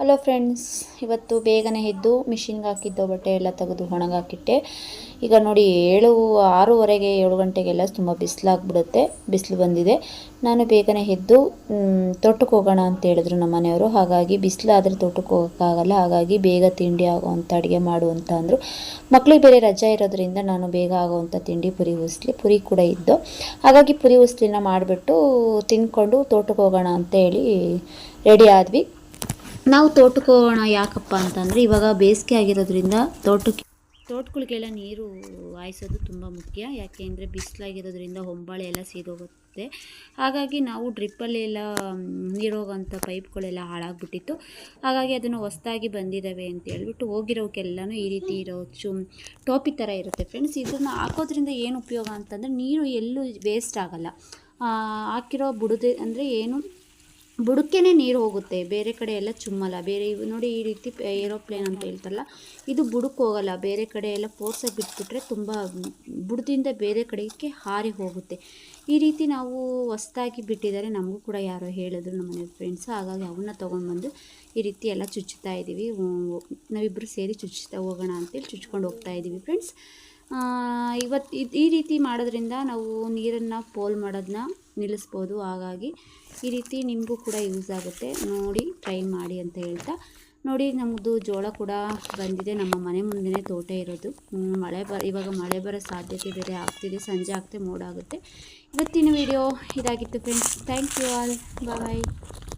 Hello friends ಇವತ್ತು ಬೇಗನೆ ಎದ್ದು ಮಿಷಿನ್ಗೆ ಹಾಕಿದ್ದು ಬಟ್ಟೆ ಎಲ್ಲ ತೆಗೆದು ಒಣಗಾಕಿಟ್ಟೆ ಈಗ ನೋಡಿ ಏಳು, ಆರೂವರೆಗೆ ಏಳು ಗಂಟೆಗೆಲ್ಲ ತುಂಬ ಬಿಸಿಲಾಗ್ಬಿಡುತ್ತೆ, ಬಿಸಿಲು ಬಂದಿದೆ. ನಾನು ಬೇಗನೆ ಎದ್ದು ತೋಟಕ್ಕೆ ಹೋಗೋಣ ಅಂತ ಹೇಳಿದ್ರು ನಮ್ಮ ಮನೆಯವರು. ಹಾಗಾಗಿ ಬಿಸಿಲಾದರೆ ತೋಟಕ್ಕೆ ಹೋಗೋಕ್ಕಾಗಲ್ಲ, ಹಾಗಾಗಿ ಬೇಗ ತಿಂಡಿ ಆಗೋವಂಥ ಅಡುಗೆ ಮಾಡು ಅಂತ ಅಂದರು. ಮಕ್ಳಿಗೆ ಬೇರೆ ರಜೆ ಇರೋದ್ರಿಂದ ನಾನು ಬೇಗ ಆಗೋವಂಥ ತಿಂಡಿ ಪುರಿ ಉಸ್ಲಿ, ಪುರಿ ಕೂಡ ಇದ್ದು. ಹಾಗಾಗಿ ಪುರಿ ಉಸ್ಲಿನ ಮಾಡಿಬಿಟ್ಟು ತಿಂದ್ಕೊಂಡು ತೋಟಕ್ಕೆ ಹೋಗೋಣ ಅಂತ ಹೇಳಿ ರೆಡಿ ಆದ್ವಿ. ನಾವು ತೋಟಕ್ಕೆ ಯಾಕಪ್ಪ ಅಂತಂದರೆ ಇವಾಗ ಬೇಸಿಗೆ ಆಗಿರೋದ್ರಿಂದ ತೋಟಕ್ಕೆ ತೋಟಗಳಿಗೆಲ್ಲ ನೀರು ಹಾಯಿಸೋದು ತುಂಬ ಮುಖ್ಯ. ಯಾಕೆ ಅಂದರೆ ಬಿಸಿಲಾಗಿರೋದ್ರಿಂದ ಹೊಂಬಾಳೆ ಎಲ್ಲ ಸೀದೋಗುತ್ತೆ. ಹಾಗಾಗಿ ನಾವು ಡ್ರಿಪ್ಪಲ್ಲೆಲ್ಲ ನೀರೋಗೋಂಥ ಪೈಪ್ಗಳೆಲ್ಲ ಹಾಳಾಗ್ಬಿಟ್ಟಿತ್ತು. ಹಾಗಾಗಿ ಅದನ್ನು ಹೊಸ್ದಾಗಿ ಬಂದಿದ್ದಾವೆ ಅಂತ ಹೇಳ್ಬಿಟ್ಟು ಹೋಗಿರೋಕ್ಕೆಲ್ಲನೂ ಈ ರೀತಿ ಇರೋ ಚು, ಟೋಪಿ ಥರ ಇರುತ್ತೆ ಫ್ರೆಂಡ್ಸ್. ಇದನ್ನು ಹಾಕೋದ್ರಿಂದ ಏನು ಉಪಯೋಗ ಅಂತಂದರೆ ನೀರು ಎಲ್ಲೂ ವೇಸ್ಟ್ ಆಗಲ್ಲ. ಹಾಕಿರೋ ಬುಡದೆ ಅಂದರೆ ಏನು ಬುಡಕ್ಕೇನೆ ನೀರು ಹೋಗುತ್ತೆ, ಬೇರೆ ಕಡೆ ಎಲ್ಲ ಚುಮ್ಮಲ್ಲ. ಬೇರೆ ನೋಡಿ ಈ ರೀತಿ ಏರೋಪ್ಲೇನ್ ಅಂತ ಹೇಳ್ತಾರಲ್ಲ, ಇದು ಬುಡಕ್ಕೆ ಹೋಗಲ್ಲ. ಬೇರೆ ಕಡೆ ಎಲ್ಲ ಫೋರ್ಸಾಗಿ ಬಿಟ್ಬಿಟ್ರೆ ತುಂಬ ಬುಡದಿಂದ ಬೇರೆ ಕಡೆಗೆ ಹಾರಿ ಹೋಗುತ್ತೆ. ಈ ರೀತಿ ನಾವು ಹೊಸ್ದಾಗಿ ಬಿಟ್ಟಿದ್ದಾರೆ ನಮಗೂ ಕೂಡ ಯಾರೋ ಹೇಳಿದ್ರು ನಮ್ಮ ಮನೆ ಫ್ರೆಂಡ್ಸ್ ಹಾಗಾಗಿ ಅವನ್ನ ತೊಗೊಂಡ್ಬಂದು ಈ ರೀತಿ ಎಲ್ಲ ಚುಚ್ಚುತ್ತಾ ಇದ್ದೀವಿ ನಾವಿಬ್ಬರು ಸೇರಿ ಚುಚ್ಚುತ್ತಾ ಹೋಗೋಣ ಅಂತೇಳಿ ಚುಚ್ಕೊಂಡು ಹೋಗ್ತಾ ಇದ್ದೀವಿ ಫ್ರೆಂಡ್ಸ್ ಇವತ್ತು ಈ ರೀತಿ ಮಾಡೋದ್ರಿಂದ ನಾವು ನೀರನ್ನು ಪೋಲ್ ಮಾಡೋದನ್ನ ನಿಲ್ಲಿಸ್ಬೋದು. ಹಾಗಾಗಿ ಈ ರೀತಿ ನಿಮಗೂ ಕೂಡ ಯೂಸ್ ಆಗುತ್ತೆ. ನೋಡಿ, ಟ್ರೈ ಮಾಡಿ ಅಂತ ಹೇಳ್ತಾ. ನೋಡಿ ನಮ್ಮದು ಜೋಳ ಕೂಡ ಬಂದಿದೆ. ನಮ್ಮ ಮನೆ ಮುಂದೆ ತೋಟ ಇರೋದು. ಮಳೆ ಬ ಇವಾಗ ಮಳೆ ಬರೋ ಸಾಧ್ಯತೆ ಬೇರೆ ಆಗ್ತಿದೆ. ಸಂಜೆ ಆಗ್ತೇ ಮೋಡ ಆಗುತ್ತೆ. ಇವತ್ತಿನ ವಿಡಿಯೋ ಇದಾಗಿತ್ತು friends thank you all bye